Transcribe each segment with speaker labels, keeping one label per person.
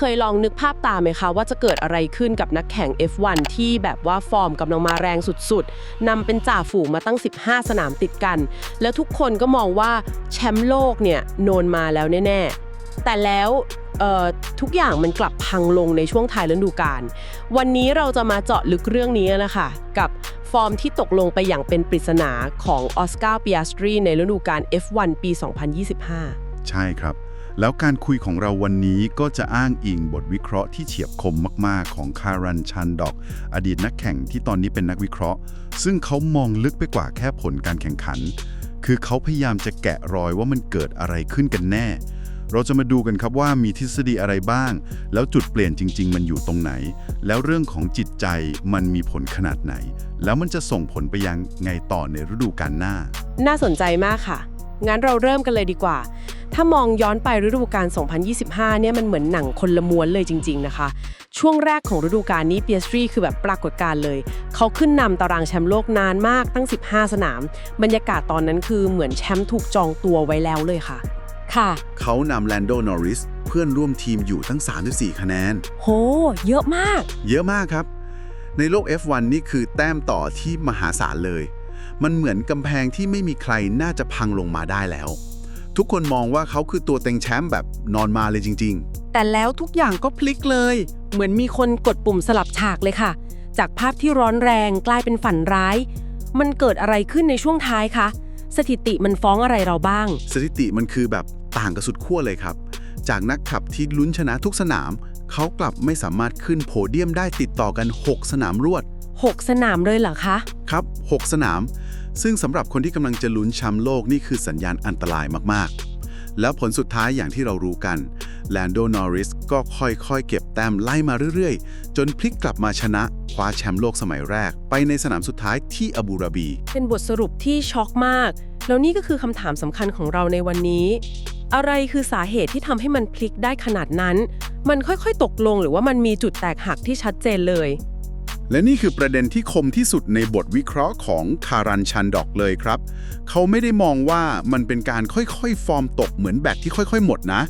Speaker 1: เคยลองนึกภาพตามไหมคะ ว่าจะเกิดอะไรขึ้นกับนักแข่ง F1 ที่แบบว่าฟอร์มกำลังมาแรงสุดๆนำเป็นจ่าฝูงมาตั้ง 15 สนามติดกัน แล้วทุกคนก็มองว่าแชมป์โลกเนี่ยโนนมาแล้วแน่ๆ แต่แล้วทุกอย่างมันกลับพังลงในช่วงท้ายฤดูกาลวันนี้เราจะมาเจาะลึกเรื่องนี้นะคะกับฟอร์มที่ตกลงไปอย่างเป็นปริศนาของออสการ์ปิอาสตรีในฤดูกาล F1 ปี 2025
Speaker 2: ใช่ครับ แล้วการคุยของเราวันนี้ก็จะอ้างอิงบทวิเคราะห์ที่เฉียบคมมาก ๆ ของคารันชันดอก อดีตนักแข่งที่ตอนนี้เป็นนักวิเคราะห์ ซึ่งเขามองลึกไปกว่าแค่ผลการแข่งขัน คือเขาพยายามจะแกะรอยว่ามันเกิดอะไรขึ้นกันแน่ เราจะมาดูกันครับว่ามีทฤษฎีอะไรบ้าง แล้วจุดเปลี่ยนจริง ๆ มันอยู่ตรงไหน แล้วเรื่องของจิตใจมันมีผลขนาดไหน แล้วมันจะส่งผลไปยังไงต่อในฤดูกาลหน้า
Speaker 1: น่าสนใจมากค่ะ งั้นเราเริ่มกันเลยดีกว่า ถ้ามองย้อนไปฤดูกาล 2025 เนี่ยมันเหมือนหนังคนละม้วนเลยจริง ๆ นะคะ ช่วงแรกของฤดูกาลนี้เปียสตรีคือแบบปรากฏการณ์เลย เขาขึ้นนำตารางแชมป์โลกนานมากตั้ง 15 สนาม บรรยากาศตอนนั้นคือเหมือนแชมป์ถูกจองตัวไว้แล้วเลยค่ะ ค่ะ
Speaker 2: เขานำแลนโดนอริสเพื่อนร่วมทีมอยู่ทั้ง 34 คะแนน
Speaker 1: โห เยอะมาก
Speaker 2: เยอะมากครับ ในโลก F1 นี่คือแต้มต่อที่มหาศาลเลย มันเหมือนกำแพงที่ไม่มีใครน่าจะพังลงมาได้แล้ว ทุกคนมองว่าเขาคือตัวเต็งแชมป์แบบนอนมาเลยจริง
Speaker 1: แต่แล้วทุกอย่างก็พลิกเลย เหมือนมีคนกดปุ่มสลับฉากเลยค่ะ จากภาพที่ร้อนแรงกลายเป็นฝันร้าย มันเกิดอะไรขึ้นในช่วงท้ายคะ สถิติมันฟ้องอะไรเราบ้าง
Speaker 2: ๆสถิติมันคือแบบต่างกับสุดขั้วเลยครับ จากนักขับที่ลุ้นชนะทุกสนาม เขากลับไม่สามารถขึ้นโพเดียมได้ติดต่อกัน 6 สนามรวด
Speaker 1: 6 สนามเลยเหรอคะ
Speaker 2: ครับ 6 สนาม ซึ่งสำหรับคนที่กำลังจะลุ้นแชมป์โลกนี่คือสัญญาณอันตรายมากๆ แล้วผลสุดท้ายอย่างที่เรารู้กันแลนโดนอริสก็ค่อยๆ เก็บแต้มไล่มาเรื่อยๆ จนพลิกกลับมาชนะคว้าแชมป์โลกสมัยแรก ไปในสนามสุดท้ายที่อาบูราบี
Speaker 1: เป็นบทสรุปที่ช็อกมาก แล้วนี่ก็คือคำถามสำคัญของเราในวันนี้ อะไรคือสาเหตุที่ทำให้มันพลิกได้ขนาดนั้น มันค่อยๆ ตกลงหรือว่ามันมีจุดแตกหักที่ชัดเจนเลย
Speaker 2: และนี่คือประเด็นที่คมที่สุดในบทวิเคราะห์ของคารันชันดอกเลยครับ เขาไม่ได้มองว่ามันเป็นการค่อยๆ ฟอร์มตกเหมือนแบตที่ค่อยๆ หมดนะ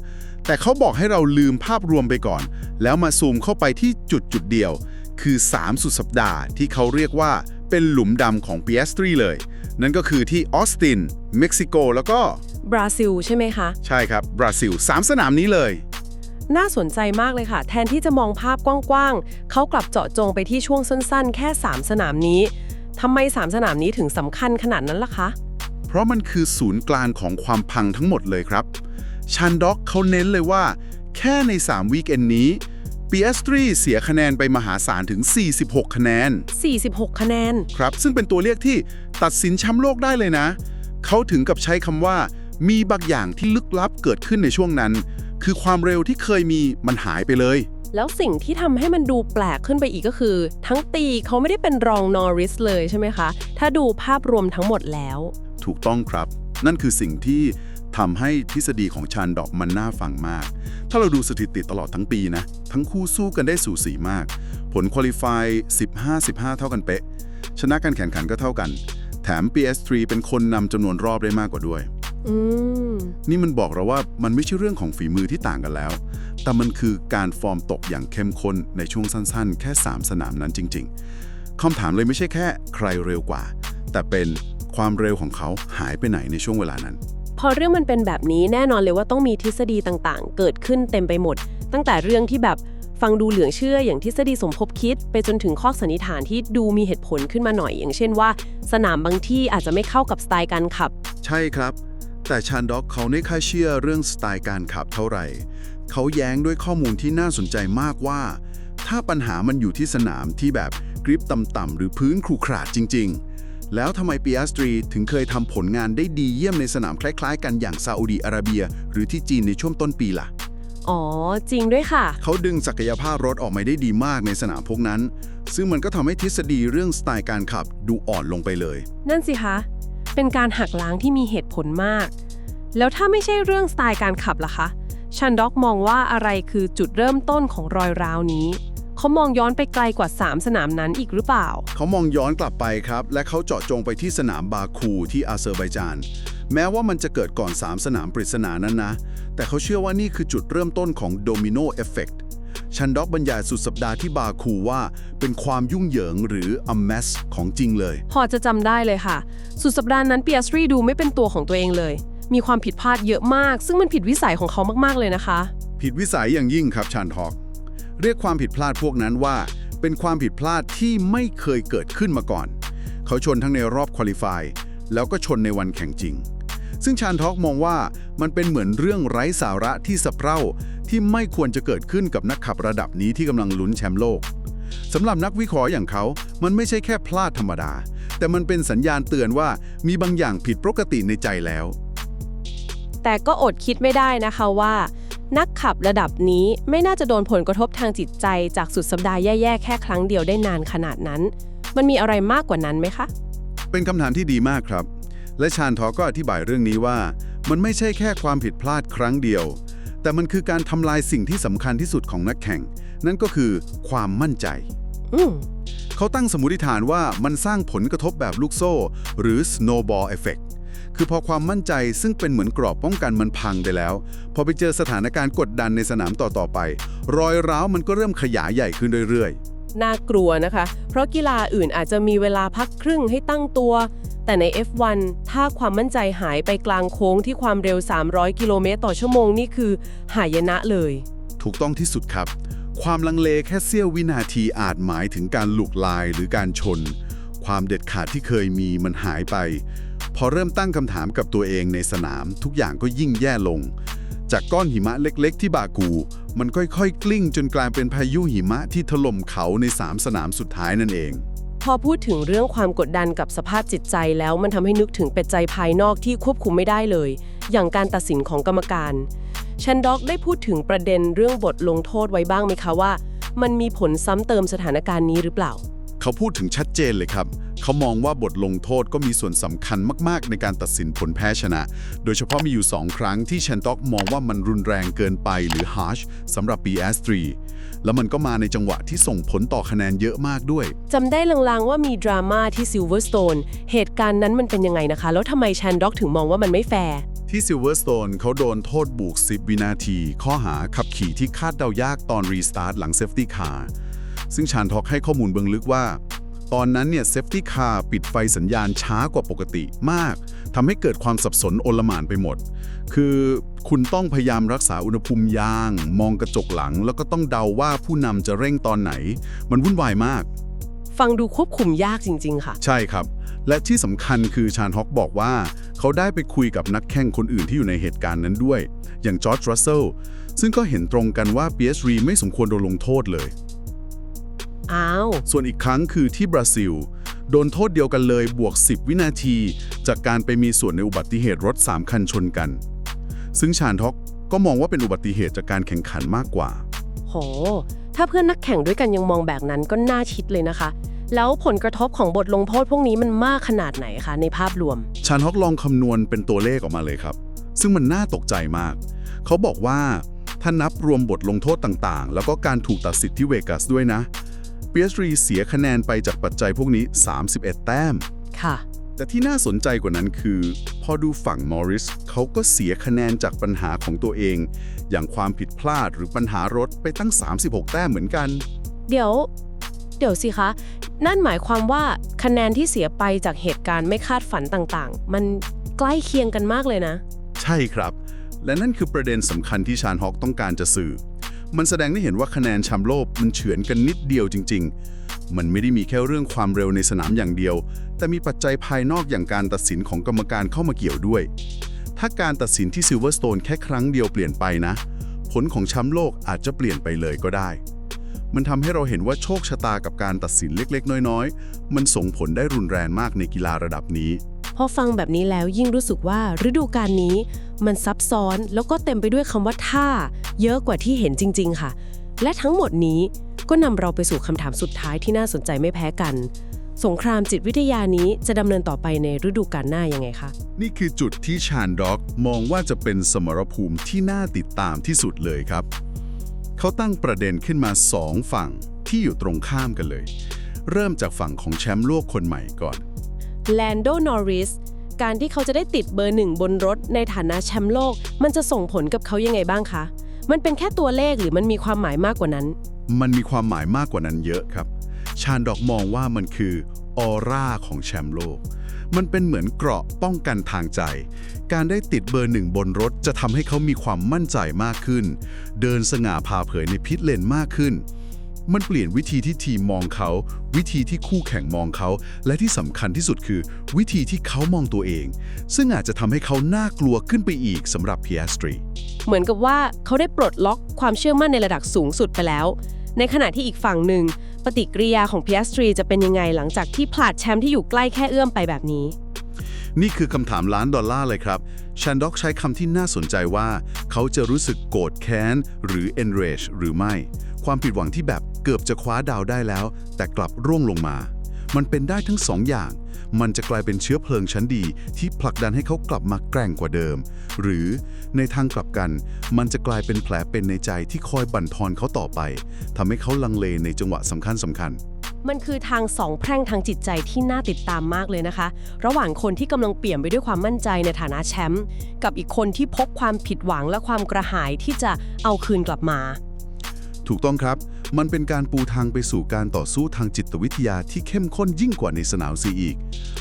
Speaker 2: แต่เขาบอกให้เราลืมภาพรวมไปก่อน แล้วมาซูมเข้าไปที่จุดจุดๆเดียว คือ 3 สุดสัปดาห์ที่เขาเรียกว่าเป็นหลุมดำของ p ปียสตรีเลย นั่นก็คือที่ออสติน เม็กซิโก แล้วก็
Speaker 1: บราซิลใช่ไหมคะ
Speaker 2: ใช่ครับ บราซิล 3 สนามนี้เลย
Speaker 1: น่าสนใจมากเลยค่ะ แทนที่จะมองภาพกว้างๆ เขากลับเจาะจงไปที่ช่วงสั้นๆ แค่ 3 สนามนี้ทำไม 3 สนามนี้ถึงสำคัญขนาดนั้นล่ะคะ
Speaker 2: เพราะมันคือศูนย์กลางของความพังทั้งหมดเลยครับชันด็อกเขาเน้นเลยว่า แค่ใน 3 วีคเอนนี้ปียสตรีเสียคะแนนไปมหาศาลถึง 46 คะแนน
Speaker 1: 46 คะแนน
Speaker 2: ครับ ซึ่งเป็นตัวเลขที่ตัดสินแชมป์โลกได้เลยนะ เขาถึงกับใช้คำว่า มีบางอย่างที่ลึกลับเกิดขึ้นในช่วงนั้น คือความเร็วที่เคยมีมันหายไปเลย
Speaker 1: แล้วสิ่งที่ทำให้มันดูแปลกขึ้นไปอีกก็คือ ทั้งตีเขาไม่ได้เป็นรองนอริสเลยใช่ไหมคะ ถ้าดูภาพรวมทั้งหมดแล้ว
Speaker 2: ถูกต้องครับ นั่นคือสิ่งที่ทำให้ทฤษฎีของชานดอกมันน่าฟังมาก ถ้าเราดูสถิติตลอดทั้งปีนะ ทั้งคู่สู้กันได้สูสีมาก ผลคุริฟาย 15-15 เท่ากันเป๊ะ ชนะการแข่งขันก็เท่ากัน แถม PS3 เป็นคนนำจำนวนรอบได้มากกว่าด้วย
Speaker 1: อืม
Speaker 2: นี่มันบอกเราว่ามันไม่ใช่เรื่องของฝีมือที่ต่างกันแล้ว แต่มันคือการฟอร์มตกอย่างเข้มข้นในช่วงสั้นๆ แค่ 3 สนามนั้นจริง ๆคำถามเลยไม่ใช่แค่ใครเร็วกว่า แต่เป็นความเร็วของเขาหายไปไหนในช่วงเวลานั้น
Speaker 1: พอเรื่องมันเป็นแบบนี้แน่นอนเลยว่าต้องมีทฤษฎีต่างๆ เกิดขึ้นเต็มไปหมด ตั้งแต่เรื่องที่แบบฟังดูเหลืองเชื่ออย่างทฤษฎีสมคบคิด ไปจนถึงข้อสันนิษฐานที่ดูมีเหตุผลขึ้นมาหน่อย อย่างเช่นว่า สนามบางที่อาจจะไม่เข้ากับสไตล์การขับ
Speaker 2: ใช่ครับ แต่ชานด็อกเขาไม่ค่อยเชื่อเรื่องสไตล์การขับเท่าไหร่ เขาแย้งด้วยข้อมูลที่น่าสนใจมากว่า ถ้าปัญหามันอยู่ที่สนามที่แบบกริปต่ำๆหรือพื้นขรุขระจริง ๆ แล้วทำไมปียสตรีถึงเคยทำผลงานได้ดีเยี่ยมในสนามคล้ายๆ กันอย่างซาอุดีอาระเบีย หรือที่จีนในช่วงต้นปีล่ะ
Speaker 1: อ๋อ จริงด้วยค่ะ
Speaker 2: เขาดึงศักยภาพรถออกมาได้ดีมากในสนามพวกนั้น ซึ่งมันก็ทำให้ทฤษฎีเรื่องสไตล์การขับดูอ่อนลงไปเลย
Speaker 1: นั่นสิคะ เป็นการหักล้างที่มีเหตุผลมาก แล้วถ้าไม่ใช่เรื่องสไตล์การขับล่ะคะชันด็อกมองว่าอะไรคือจุดเริ่มต้นของรอยร้าวนี้ เขามองย้อนไปไกลกว่า 3 สนามนั้นอีกหรือเปล่า
Speaker 2: เขามองย้อนกลับไปครับ และเขาเจาะจงไปที่สนามบาคูที่อาเซอร์ไบจาน แม้ว่ามันจะเกิดก่อน 3 สนามปริศนานั้นนะ แต่เขาเชื่อว่านี่คือจุดเริ่มต้นของโดมิโนเอฟเฟกต์ชันด็อกบรรยายสุดสัปดาห์ที่บาคูว่าเป็นความยุ่งเหยิงหรือ a mess ของจริงเลย
Speaker 1: พอจะจำได้เลยค่ะ สุดสัปดาห์นั้นเปียสรีดูไม่เป็นตัวของตัวเองเลย มีความผิดพลาดเยอะมาก ซึ่งมันผิดวิสัยของเขามากๆเลยนะคะ
Speaker 2: ผิดวิสัยอย่างยิ่งครับชานทอกเรียกความผิดพลาดพวกนั้นว่า เป็นความผิดพลาดที่ไม่เคยเกิดขึ้นมาก่อน เขาชนทั้งในรอบคุริฟายแล้วก็ชนในวันแข่งจริง ซึ่งชานทอกมองว่ามันเป็นเหมือนเรื่องไร้สาระที่สะเพร่าที่ไม่ควรจะเกิดขึ้นกับนักขับระดับนี้ที่กำลังลุ้นแชมป์โลกสำหรับนักวิเคราะห์อย่างเขา มันไม่ใช่แค่พลาดธรรมดา แต่มันเป็นสัญญาณเตือนว่ามีบางอย่างผิดปกติในใจแล้ว
Speaker 1: แต่ก็อดคิดไม่ได้นะคะว่า นักขับระดับนี้ไม่น่าจะโดนผลกระทบทางจิตใจจากสุดสัปดาห์แย่ๆ แค่ครั้งเดียวได้นานขนาดนั้น มันมีอะไรมากกว่านั้นไหมคะ
Speaker 2: เป็นคำถามที่ดีมากครับ และชาญทอก็อธิบายเรื่องนี้ว่า มันไม่ใช่แค่ความผิดพลาดครั้งเดียว แต่มันคือการทำลายสิ่งที่สำคัญที่สุดของนักแข่ง นั่นก็คือความมั่นใจ
Speaker 1: อืม
Speaker 2: เขาตั้งสมมติฐานว่ามันสร้างผลกระทบแบบลูกโซ่ หรือ snowball effect คือพอความมั่นใจซึ่งเป็นเหมือนกรอบป้องกันมันพังไปแล้ว พอไปเจอสถานการณ์กดดันในสนามต่อๆไป รอยร้าวมันก็เริ่มขยายใหญ่ขึ้นเรื่อยๆ
Speaker 1: น่ากลัวนะคะ เพราะกีฬาอื่นอาจจะมีเวลาพักครึ่งให้ตั้งตัว แต่ใน F1 ถ้าความมั่นใจหายไปกลางโค้งที่ความเร็ว 300 กิโลเมตรต่อชั่วโมงนี่คือหายนะเลย
Speaker 2: ถูกต้องที่สุดครับ ความลังเลแค่เสี้ยววินาทีอาจหมายถึงการหลุกลายหรือการชน ความเด็ดขาดที่เคยมีมันหายไป พอเริ่มตั้งคำถามกับตัวเองในสนามทุกอย่างก็ยิ่งแย่ลง จากก้อนหิมะเล็ก ๆ ที่บากู มันค่อยๆ กลิ้งจนกลายเป็นพายุหิมะที่ถล่มเขาใน3สนามสุดท้ายนั่นเอง
Speaker 1: พอพูดถึงเรื่องความกดดันกับสภาพจิตใจแล้วมันทำให้นึกถึงปัจจัยภายนอกที่ควบคุมไม่ได้เลย อย่างการตัดสินของกรรมการชันด็อกได้พูดถึงประเด็นเรื่องบทลงโทษไว้บ้างไหมคะว่า มันมีผลซ้ำเติมสถานการณ์นี้หรือเปล่า
Speaker 2: เขาพูดถึงชัดเจนเลยครับ เขามองว่าบทลงโทษก็มีส่วนสำคัญมากๆ ในการตัดสินผลแพ้ชนะ โดยเฉพาะมีอยู่ 2 ครั้งที่เชนต็อกมองว่ามันรุนแรงเกินไปหรือ harsh สำหรับ BS3 แล้วมันก็มาในจังหวะที่ส่งผลต่อคะแนนเยอะมากด้วย
Speaker 1: จำได้ลางๆว่ามีดราม่าที่ซิลเวอร์สโตนเหตุการณ์นั้นมันเป็นยังไงนะคะ แล้วทำไมชันด็อกถึงมองว่ามันไม่แฟร์
Speaker 2: ที่ซิลเวอร์สโตนเขาโดนโทษบุก10 วินาที ข้อหาขับขี่ที่คาดเดายากตอนรีสตาร์ทหลังเซฟตี้คาร์ ซึ่งชานทอกให้ข้อมูลเบื้องลึกว่า ตอนนั้นเนี่ยเซฟตี้คาร์ปิดไฟสัญญาณช้ากว่าปกติมากทำให้เกิดความสับสนโอลหม่านไปหมด คือคุณต้องพยายามรักษาอุณหภูมิยาง มองกระจกหลัง แล้วก็ต้องเดาว่าผู้นำจะเร่งตอนไหน มันวุ่นวายมาก
Speaker 1: ฟังดูควบคุมยากจริง ๆ ค่ะ
Speaker 2: ใช่ครับ และที่สำคัญคือชานฮอกบอกว่า เขาได้ไปคุยกับนักแข่งคนอื่นที่อยู่ในเหตุการณ์นั้นด้วย อย่างจอร์จรัสเซลซึ่งก็เห็นตรงกันว่า PS3 ไม่สมควรโดนลงโทษเลย
Speaker 1: อ้าว
Speaker 2: ส่วนอีกครั้งคือที่บราซิล โดนโทษเดียวกันเลยบวก 10 วินาที จากการไปมีส่วนในอุบัติเหตุรถ 3 คันชนกัน ซึ่งชานทอกก็มองว่าเป็นอุบัติเหตุจากการแข่งขันมากกว่า
Speaker 1: โห ถ้าเพื่อนนักแข่งด้วยกันยังมองแบบนั้นก็น่าคิดเลยนะคะ แล้วผลกระทบของบทลงโทษพวกนี้มันมากขนาดไหนคะในภาพรวม
Speaker 2: ชานฮอกลองคำนวณเป็นตัวเลขออกมาเลยครับ ซึ่งมันน่าตกใจมาก เขาบอกว่าถ้านับรวมบทลงโทษต่างๆ แล้วก็การถูกตัดสิทธิ์ที่เวกัสด้วยนะ เปียสรีเสียคะแนนไปจากปัจจัยพวกนี้ 31 แต้ม
Speaker 1: ค่ะ
Speaker 2: แต่ที่น่าสนใจกว่านั้นคือ พอดูฝั่งมอริสเขาก็เสียคะแนนจากปัญหาของตัวเอง อย่างความผิดพลาดหรือปัญหารถไปตั้ง 36 แต้มเหมือนกัน
Speaker 1: เดี๋ยว เดี๋ยวสิคะ นั่นหมายความว่าคะแนนที่เสียไปจากเหตุการณ์ไม่คาดฝันต่างๆ มันใกล้เคียงกันมากเลยนะ
Speaker 2: ใช่ครับ และนั่นคือประเด็นสำคัญที่ชานฮอกต้องการจะสื่อ มันแสดงให้เห็นว่าคะแนนแชมป์โลกมันเฉือนกันนิดเดียวจริง ๆ มันไม่ได้มีแค่เรื่องความเร็วในสนามอย่างเดียว แต่มีปัจจัยภายนอกอย่างการตัดสินของกรรมการเข้ามาเกี่ยวด้วย ถ้าการตัดสินที่ซิลเวอร์สโตนแค่ครั้งเดียวเปลี่ยนไปนะ ผลของแชมป์โลกอาจจะเปลี่ยนไปเลยก็ได้ มันทำให้เราเห็นว่าโชคชะตากับการตัดสินเล็กๆ น้อยๆ มันส่งผลได้รุนแรงมากในกีฬาระดับนี้
Speaker 1: พอฟังแบบนี้แล้วยิ่งรู้สึกว่าฤดูกาลนี้ มันซับซ้อนแล้วก็เต็มไปด้วยคำว่าท่า เยอะกว่าที่เห็นจริง ๆ ค่ะ และทั้งหมดนี้ก็นำเราไปสู่คำถามสุดท้ายที่น่าสนใจไม่แพ้กัน สงครามจิตวิทยานี้จะดำเนินต่อไปในฤดูกาลหน้ายังไงคะ
Speaker 2: นี่คือจุดที่ชานด็อกมองว่าจะเป็นสมรภูมิที่น่าติดตามที่สุดเลยครับ เขาตั้งประเด็นขึ้นมาสองฝั่งที่อยู่ตรงข้ามกันเลย เริ่มจากฝั่งของแชมป์โลกคนใหม่ก่อน
Speaker 1: แลนโดนอริสการที่เขาจะได้ติดเบอร์หนึ่งบนรถในฐานะแชมป์โลก มันจะส่งผลกับเขายังไงบ้างคะ มันเป็นแค่ตัวเลขหรือมันมีความหมายมากกว่านั้น
Speaker 2: มันมีความหมายมากกว่านั้นเยอะครับ ชาญดอกมองว่ามันคือออร่าของแชมป์โลก มันเป็นเหมือนเกราะป้องกันทางใจ การได้ติดเบอร์หนึ่งบนรถจะทำให้เขามีความมั่นใจมากขึ้น เดินสง่าผ่าเผยในพิษเลนมากขึ้น มันเปลี่ยนวิธีที่ทีมมองเขา วิธีที่คู่แข่งมองเขา และที่สำคัญที่สุดคือ วิธีที่เขามองตัวเอง ซึ่งอาจจะทำให้เขาน่ากลัวขึ้นไปอีกสำหรับพีแอสตรี
Speaker 1: เหมือนกับว่าเขาได้ปลดล็อกความเชื่อมั่นในระดับสูงสุดไปแล้ว ในขณะที่อีกฝั่งหนึ่ง ปฏิกิริยาของพีแอสตรีจะเป็นยังไงหลังจากที่พลาดแชมป์ที่อยู่ใกล้แค่เอื้อมไปแบบนี้
Speaker 2: นี่คือคำถามล้านดอลลาร์เลยครับชันด็อกใช้คำที่น่าสนใจว่า เขาจะรู้สึกโกรธแค้น หรือ enrage หรือไม่ ความผิดหวังที่แบบ เกือบจะคว้าดาวได้แล้ว แต่กลับร่วงลงมา มันเป็นได้ทั้งสองอย่าง มันจะกลายเป็นเชื้อเพลิงชั้นดีที่ผลักดันให้เขากลับมาแกร่งกว่าเดิม หรือในทางกลับกัน มันจะกลายเป็นแผลเป็นในใจที่คอยบั่นทอนเขาต่อไปทำให้เขาลังเลในจังหวะสำคัญสำคัญ
Speaker 1: มันคือทางสองแพร่งทางจิตใจที่น่าติดตามมากเลยนะคะ ระหว่างคนที่กำลังเปลี่ยนไปด้วยความมั่นใจในฐานะแชมป์กับอีกคนที่พบความผิดหวังและความกระหายที่จะเอาคืนกลับมา
Speaker 2: ถูกต้องครับ มันเป็นการปูทางไปสู่การต่อสู้ทางจิตวิทยาที่เข้มข้นยิ่งกว่าในสนามซีอีก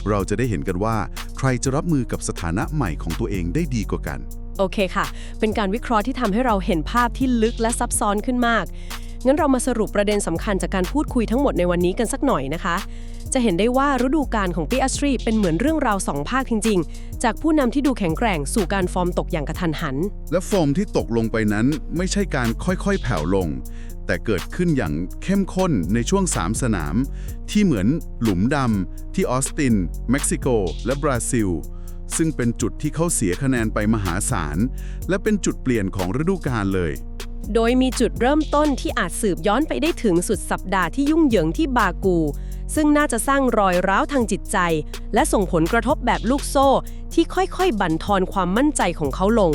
Speaker 2: เราจะได้เห็นกันว่า ใครจะรับมือกับสถานะใหม่ของตัวเองได้ดีกว่ากัน
Speaker 1: โอเคค่ะ เป็นการวิเคราะห์ที่ทำให้เราเห็นภาพที่ลึกและซับซ้อนขึ้นมาก งั้นเรามาสรุปประเด็นสำคัญจากการพูดคุยทั้งหมดในวันนี้กันสักหน่อยนะคะ จะเห็นได้ว่าฤดูกาลของปีอัสตรีเป็นเหมือนเรื่องราวสองภาคจริง ๆ จากผู้นำที่ดูแข็งแกร่งสู่การฟอร์มตกอย่างกระทันหัน
Speaker 2: และฟอร์มที่ตกลงไปนั้นไม่ใช่การค่อยๆแผ่วลง แต่เกิดขึ้นอย่างเข้มข้นในช่วง 3 สนาม ที่เหมือนหลุมดำที่ออสติน เม็กซิโก และบราซิล ซึ่งเป็นจุดที่เขาเสียคะแนนไปมหาศาล และเป็นจุดเปลี่ยนของฤดูกาลเลย
Speaker 1: โดยมีจุดเริ่มต้นที่อาจสืบย้อนไปได้ถึงสุดสัปดาห์ที่ยุ่งเหยิงที่บากู ซึ่งน่าจะสร้างรอยร้าวทางจิตใจ และส่งผลกระทบแบบลูกโซ่ ที่ค่อยๆ บั่นทอนความมั่นใจของเขาลง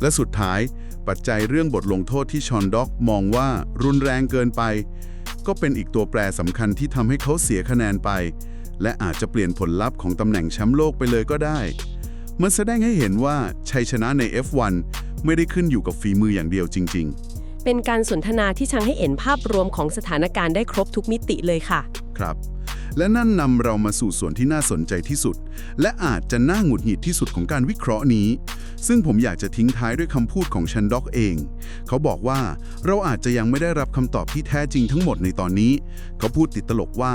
Speaker 2: และสุดท้าย ปัจจัยเรื่องบทลงโทษที่ชอนด็อกมองว่ารุนแรงเกินไป ก็เป็นอีกตัวแปรสำคัญที่ทำให้เขาเสียคะแนนไป และอาจจะเปลี่ยนผลลัพธ์ของตำแหน่งแชมป์โลกไปเลยก็ได้ มันแสดงให้เห็นว่าชัยชนะใน F1 ไม่ได้ขึ้นอยู่กับฝีมืออย่างเดียวจริง
Speaker 1: เป็นการสนทนาที่ช่างให้เห็นภาพรวมของสถานการณ์ได้ครบทุกมิติเลยค่ะ
Speaker 2: ๆครับ และนั่นนำเรามาสู่ส่วนที่น่าสนใจที่สุด และอาจจะน่าหงุดหงิดที่สุดของการวิเคราะห์นี้ ซึ่งผมอยากจะทิ้งท้ายด้วยคำพูดของชันด็อกเอง เขาบอกว่าเราอาจจะยังไม่ได้รับคำตอบที่แท้จริงทั้งหมดในตอนนี้ เขาพูดติดตลกว่า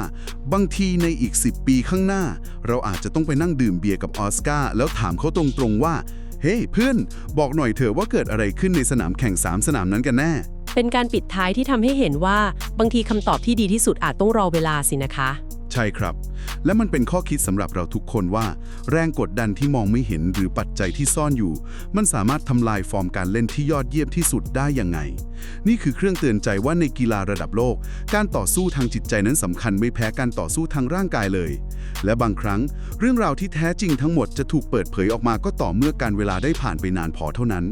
Speaker 2: บางทีในอีก 10 ปีข้างหน้า เราอาจจะต้องไปนั่งดื่มเบียร์กับออสการ์แล้วถามเขาตรงๆว่าเฮ้เพื่อน บอกหน่อยเถอะว่าเกิดอะไรขึ้นในสนามแข่งสามสนามนั้นกันแน่
Speaker 1: เป็นการปิดท้ายที่ทำให้เห็นว่า บางทีคำตอบที่ดีที่สุดอาจต้องรอเวลาสินะคะ
Speaker 2: ใช่ครับ และมันเป็นข้อคิดสำหรับเราทุกคนว่า แรงกดดันที่มองไม่เห็นหรือปัจจัยที่ซ่อนอยู่ มันสามารถทำลายฟอร์มการเล่นที่ยอดเยี่ยมที่สุดได้ยังไง นี่คือเครื่องเตือนใจว่าในกีฬาระดับโลก การต่อสู้ทางจิตใจนั้นสำคัญไม่แพ้การต่อสู้ทางร่างกายเลย และบางครั้ง เรื่องราวที่แท้จริงทั้งหมดจะถูกเปิดเผยออกมาก็ต่อเมื่อการเวลาได้ผ่านไปนานพอเท่านั้น